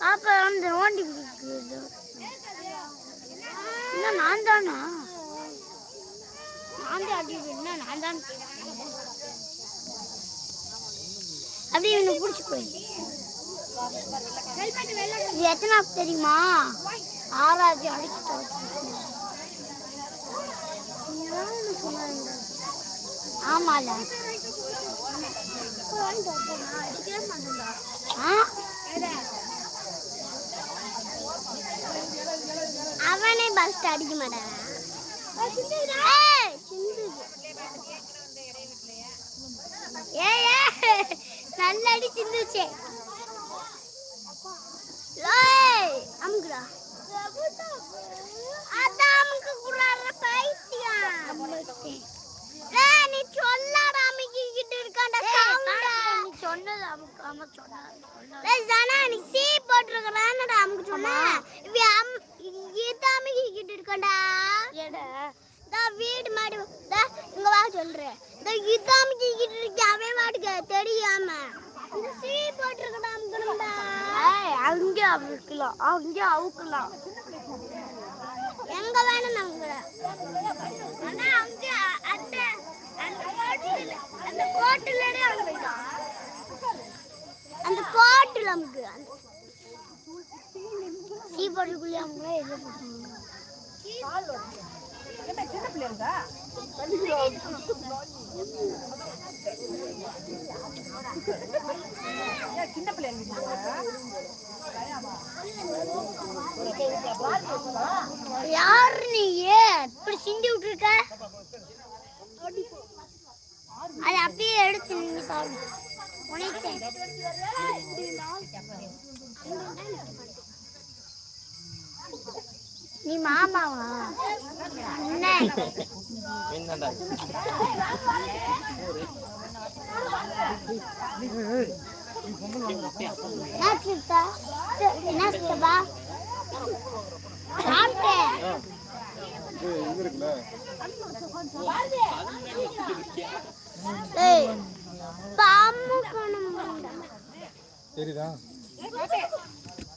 பாப்பா வந்து ஓண்டி பிடிக்குது என்ன நான் தானா? நான் தான் என்ன நான் தான்? அப்படியே என்ன பிடிச்சி போய். இது எத்தனை தெரியுமா? ஆறாவது அடிச்சுட்டு ஆமால. பஸ் அடிக்க. ஏய், ஏய், நல்ல அடி சிந்துச்சே அமுக்குடா. அதான் அமுக்க பைத்தியம். நீ சொல்லாத அமுக்கிக்கிட்டு இருக்கான்டா, sound-ஆ. ஏய், ஜனா, நீ சீ போட்டிருக்கறான்னுடா அமுக்க சொன்ன. அம்- இது அமுக்கிக்கிட்டு இருக்கான்டா. இதோ வீடு மாடி இதோ இங்க வா சொல்றேன் இந்த இது அமுக்கிக்கிட்டு இருக்கேன் அவன் வாட்டுக்கு தெரியாம. இந்த சீ போட்டிருக்கடா அமுக்கணும்டா அங்க அவுக்கலாம் அங்க அவுக்கலாம் எங்க வேணும் நமக்கு ஆனா அங்க அந்த அந்த கோட்டுல அந்த கோட்டுல அமுக்கு அந்த சீ போட்டுக்குள்ளே அமுக்கு சின்ன போட்டுருங்க யார் நீ? இப்படி சிந்தி விட்டுருக்க? அது அப்படியே எடுத்து நீங்க சாப்பிடு உனக்கு நீ மாமாவா? என்ன? சித்தா? என்ன சித்தப்பா? தெரியுதா?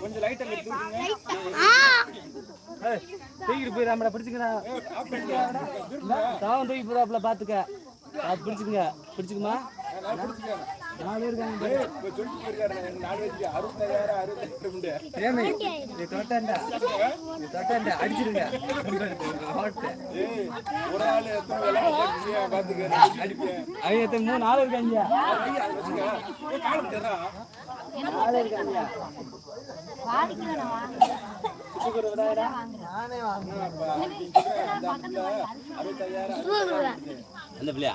கொஞ்சம் தூக்கிட்டு போய் நம்மள பிடிச்சுக்கிறா தாவம் தூக்கி போறாப்புல பாத்துக்க அது பிடிச்சுக்குங்க பிடிச்சுக்குமா நாலு ஏய், இப்ப சொல்லிட்டு எனக்கு நாலு வயசுக்கு அறுபத்தாயிரம் தொட்டாண்டா நீ தொட்டாண்டா அடிச்சிருங்க. ஒரு ஆள் எத்தனை பாத்துக்க மூணு நாலு இருக்காங்க? நாலு இருக்காங்க. அந்த பிள்ளையா?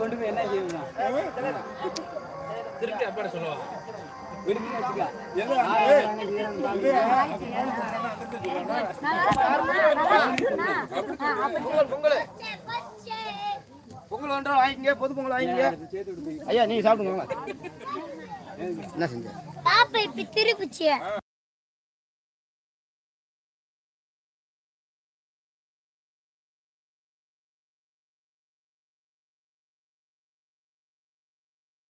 கொண்டு போய் என்ன செய்யணும்? திருப்பி அப்பாட சொல்லுவா பொங்கல் ஒன்றா வாங்கிங்க பொது பொங்கல். வாங்கிங்க ஐயா நீங்க சாப்பிடுங்க என்ன செஞ்ச பாப்பா இப்ப திருப்பிச்சு